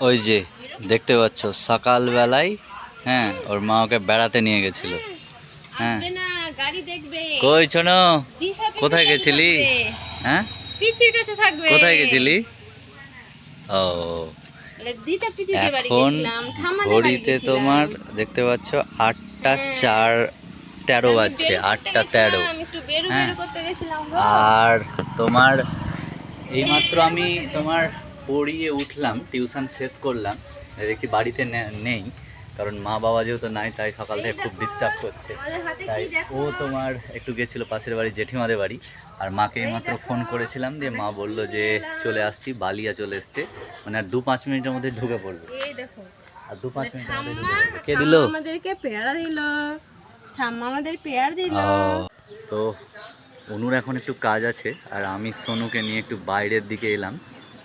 ওই যে দেখতে পাচ্ছ সকালবেলায় হ্যাঁ ওর মা ওকে বেড়াতে নিয়ে গেছিল। হ্যাঁ। কই শোনো কোথায় গেছিলি? হ্যাঁ? কোথায় গেছিলি? ও। এখন ঘড়িতে তোমার দেখতে পাচ্ছ আটটা চার তেরো বাজছে আটটা তেরো। হ্যাঁ। আর তোমার এইমাত্র আমি তোমার পড়িয়ে উঠলাম টিউশন শেষ করলাম। দেখছি বাড়িতে নেই কারণ মা বাবা যেহেতু নাই তাই সকাল থেকে খুব ডিস্টার্ব করছে। তাই ও তোমার একটু গেছিল পাশের বাড়ি জেঠিমাদের বাড়ি আর মাকে এইমাত্র ফোন করেছিলাম দিয়ে মা বলল যে চলে আসছি বালিয়া চলে এসছে। মানে আর দু পাঁচ মিনিটের মধ্যে ঢুকে পড়বে। আর দু পাঁচ মিনিটের মধ্যে ঠাম্মা ঢুকে পড়বে। কে দিল? আমাদেরকে পেয়ারা দিল। ঠাম্মা আমাদের পেয়ার দিল। তো অনুর এখন একটু কাজ আছে আর আমি সোনুকে নিয়ে একটু বাইরের দিকে এলাম।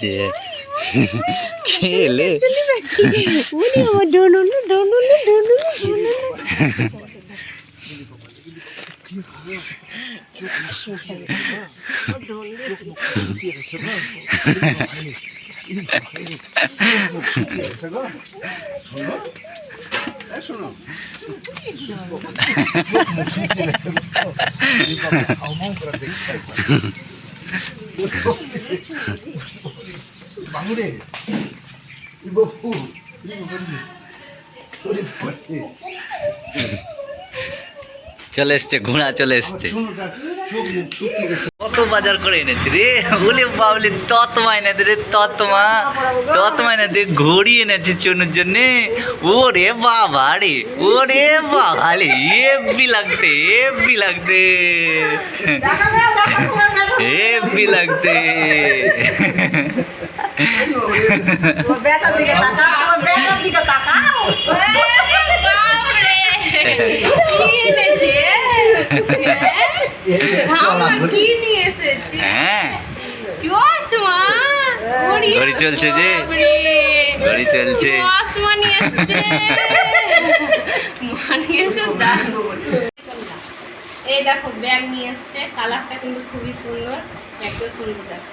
diye. Kele. Çok mutsuz bir Ama o kadar da 막내 이거 후. 이거 뭔지. 소리 뭐지 চলে এসছে ঘোড়া চলে এসছে। কত বাজার করে এনেছি রে। বলে বাবলি তত মাইনে দে রে তত মা তত মাইনে দে ঘড়ি এনেছি চুনুর জন্য। ওরে বাবা রে ওরে বাবা রে এফবি লাগতে এফবি লাগতে। এফবি লাগতে। বাপরে কি এনেছে ঠাম্মা কি নিয়ে এসেছে হ্যাঁ ঘড়ি চলছে যে। চলছে। এই দেখো ব্যাগ নিয়ে এসছে কালারটা কিন্তু খুবই সুন্দর ব্যাগটা সুন্দর দেখো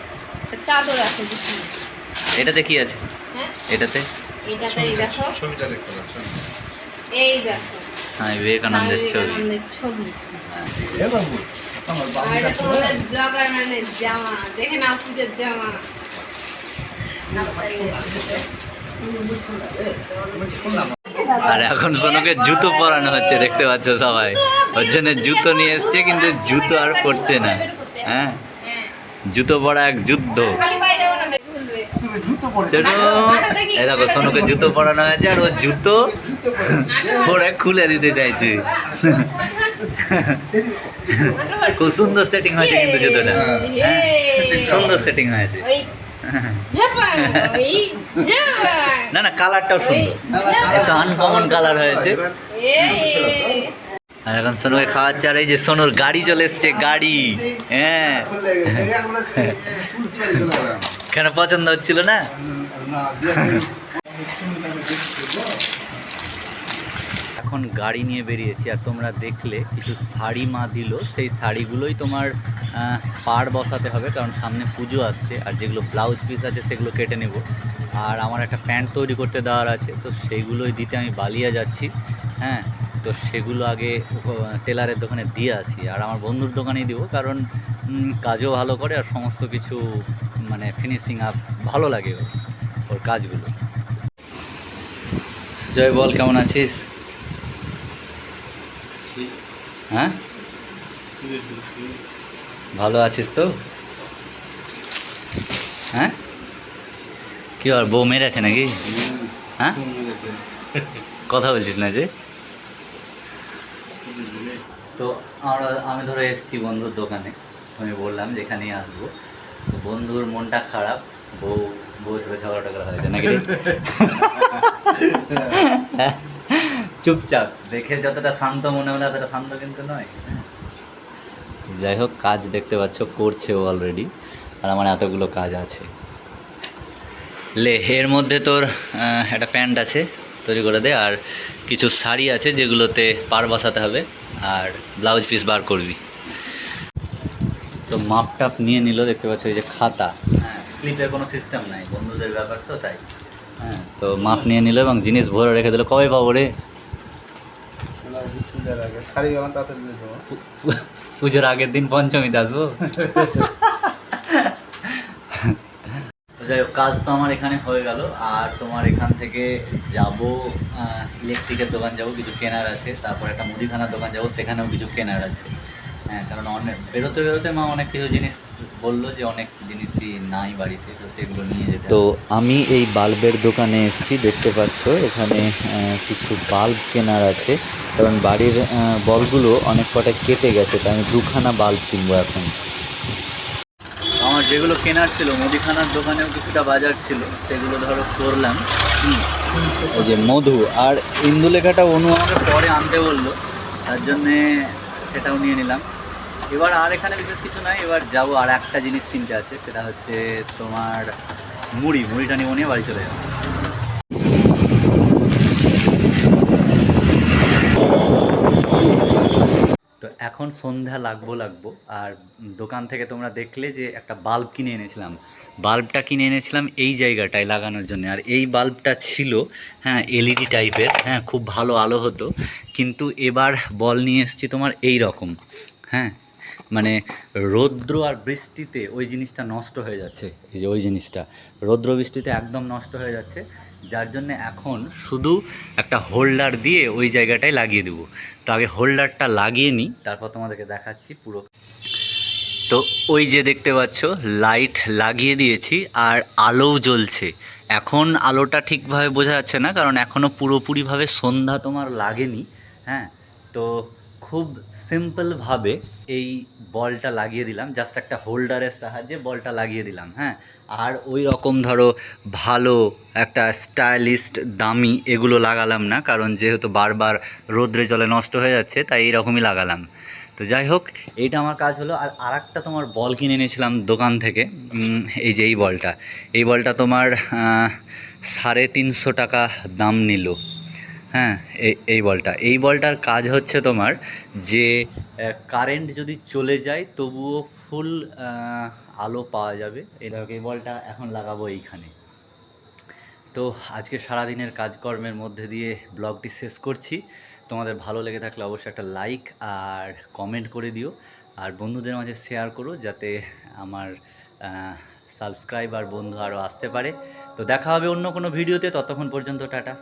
চাদর আছে এটাতে কি আছে হ্যাঁ এটাতে এইটাতে এই দেখো ছবিটা দেখতে পাচ্ছেন এই দেখো স্বামী বিবেকানন্দের ছবি। বিবেকানন্দের ছবি। হ্যাঁ। মানে জামা। দেখে নাও পুজোর জামা। আর এখন সোনুকে জুতো পরানো হচ্ছে দেখতে পাচ্ছ সবাই। ওর জন্য জুতো নিয়ে এসছে কিন্তু জুতো আর পড়ছে না। হ্যাঁ হ্যাঁ। জুতো পরা এক যুদ্ধ। এই দেখো সোনুকে জুতো পরানো হয়েছে আর ও জুতো পরে খুলে দিতে চাইছে। খুব সুন্দর সেটিং হয়েছে কিন্তু জুতোটা। সুন্দর সেটিং হয়েছে। না না কালারটাও সুন্দর। একটা আনকমন কালার হয়েছে। আর এখন সোনুকে খাওয়াচ্ছে আর এই যে সোনুর গাড়ি চলে এসছে গাড়ি হ্যাঁ কেন পছন্দ হচ্ছিল না না দিয়ে ছবিটা দেখতে এখন গাড়ি নিয়ে বেরিয়েছি, আর তোমরা দেখলে কিছু শাড়ি মা দিল। সেই শাড়িগুলোই তোমার পাড় বসাতে হবে, কারণ সামনে পুজো আসছে, আর যেগুলো ব্লাউজ পিস আছে সেগুলো কেটে নেব। আর আমার একটা প্যান্ট তৈরি করতে দেওয়ার আছে, তো সেইগুলোই দিতে আমি বালিয়া যাচ্ছি হ্যাঁ? তো সেগুলো আগে টেলারের দোকানে দিয়ে আসি। আর আমার বন্ধুর দোকানেই দিব, কারণ কাজও ভালো করে, আর সমস্ত কিছু মানে ফিনিশিং আপ ভালো লাগে ওর কাজগুলো। জয় বল, কেমন আছিস? হ্যাঁ? ভালো আছিস তো? হ্যাঁ? কি আর বউ মেরেছে নাকি? হ্যাঁ? কথা বলছিস না যে? তো আমরা আমি ধরো এসেছি বন্ধুর দোকানে। আমি বললাম যে এখানেই আসব। তো বন্ধুর মনটা খারাপ বউ বউ সাথে ঝগড়া টগড়া হয়েছে নাকি? চুপচাপ দেখে যতটা শান্ত মনে হলো এতটা শান্ত কিন্তু নয়। যাই হোক কাজ দেখতে পাচ্ছ করছে ও অলরেডি আর আমার এতগুলো কাজ আছে। লে এর মধ্যে তোর একটা প্যান্ট আছে তৈরি করে দে আর কিছু শাড়ি আছে যেগুলোতে পার বসাতে হবে আর ব্লাউজ পিস বার করবি। তো মাপ টাপ নিয়ে নিল দেখতে পাচ্ছ এই যে খাতা। হ্যাঁ স্লিপের কোনো সিস্টেম নাই বন্ধুদের ব্যাপার তো তাই। হ্যাঁ তো মাপ নিয়ে নিল এবং জিনিস ভরে রেখে দিল। কবে পাবো রে? পূজার আগের দিন পঞ্চমীতে আসব। যাই হোক কাজ তো আমার এখানে হয়ে গেল। আর তোমার এখান থেকে যাব ইলেকট্রিকের দোকান যাব, কিছু কেনার আছে। তারপর একটা মুদিখানার দোকান যাব, সেখানেও কিছু কেনার আছে। হ্যাঁ কারণ অনেক বেরোতে বেরোতে মা অনেক কিছু জিনিস বলল যে অনেক জিনিসই নাই বাড়িতে তো সেগুলো নিয়ে যেতে তো আমি এই বাল্বের দোকানে এসেছি দেখতে পাচ্ছ এখানে কিছু বাল্ব কেনার আছে। কারণ বাড়ির বলগুলো অনেক কটা কেটে গেছে তাই আমি দুখানা বাল্ব কিনবো এখন। আমার যেগুলো কেনার ছিল মুদিখানার দোকানেও কিছুটা বাজার ছিল সেগুলো ধরো করলাম। এই যে মধু আর ইন্দুলেখাটা অনু আমাকে পরে আনতে বলল তার জন্যে সেটাও নিয়ে নিলাম। এবার আর এখানে বিশেষ কিছু নাই, এবার যাব আর একটা জিনিস কিনতে আছে, সেটা হচ্ছে তোমার মুড়ি, মুড়িটা নিয়ে বাড়ি চলে যাব। তো এখন সন্ধ্যা লাগবো লাগবো, আর দোকান থেকে তোমরা দেখলে যে একটা বাল্ব কিনে এনেছিলাম। বাল্বটা কিনে এনেছিলাম এই জায়গাটায় লাগানোর জন্য, আর এই বাল্বটা ছিল হ্যাঁ এলইডি টাইপের হ্যাঁ খুব ভালো আলো হতো, কিন্তু এবার বল নিয়ে এসেছি তোমার এই রকম হ্যাঁ রৌদ্র আর বৃষ্টিতে ওই জিনিসটা নষ্ট হয়ে যাচ্ছে, এই যে ওই জিনিসটা। রৌদ্র বৃষ্টিতে একদম নষ্ট হয়ে যাচ্ছে, যার জন্য এখন শুধু একটা হোল্ডার দিয়ে ওই জায়গাটায় লাগিয়ে দেবো। তো আগে হোল্ডারটা লাগিয়ে নিই, তারপর তোমাদেরকে দেখাচ্ছি পুরো। তো ওই যে দেখতে পাচ্ছ, লাইট লাগিয়ে দিয়েছি আর আলোও জ্বলছে। এখন আলোটা ঠিকভাবে বোঝা যাচ্ছে না, কারণ এখনও পুরোপুরিভাবে সন্ধ্যা তোমার লাগেনি হ্যাঁ? তো খুব সিম্পলভাবে এই বলটা লাগিয়ে দিলাম। জাস্ট একটা হোল্ডারের সাহায্যে বলটা লাগিয়ে দিলাম হ্যাঁ? আর ওই রকম ধরো ভালো একটা স্টাইলিস্ট দামি এগুলো লাগালাম না, কারণ যেহেতু বারবার রোদ্রে জলে নষ্ট হয়ে যাচ্ছে, তাই এইরকমই লাগালাম। তো যাই হোক, এইটা আমার কাজ হলো। আর আরেকটা তোমার বল কিনে এনেছিলাম দোকান থেকে এই যে এই বলটা। এই বলটা তোমার সাড়ে তিনশো টাকা দাম নিল। হ্যাঁ এই এই বলটা। এই বলটার কাজ হচ্ছে তোমার যে কারেন্ট যদি চলে যায়, তবুও ফুল আলো পাওয়া যাবে। এই এই বলটা এখন লাগাবো এইখানে। তো আজকে সারাদিনের কাজকর্মের মধ্যে দিয়ে ব্লগটি শেষ করছি। তোমাদের ভালো লেগে থাকলে অবশ্যই একটা লাইক আর কমেন্ট করে দিও। আর বন্ধুদের মাঝে শেয়ার করো যাতে আমার সাবস্ক্রাইবার বন্ধু আরও আসতে পারে। তো দেখা হবে অন্য কোনো ভিডিওতে ততক্ষণ পর্যন্ত, টাটা।